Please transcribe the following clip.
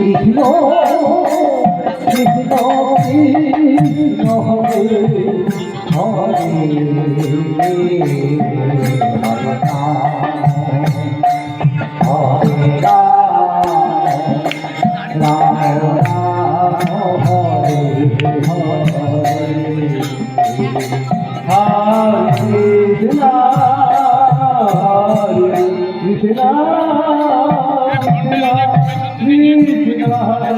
Krishna Krishna Krishna Hare Hare Hare Krishna, Hare Krishna.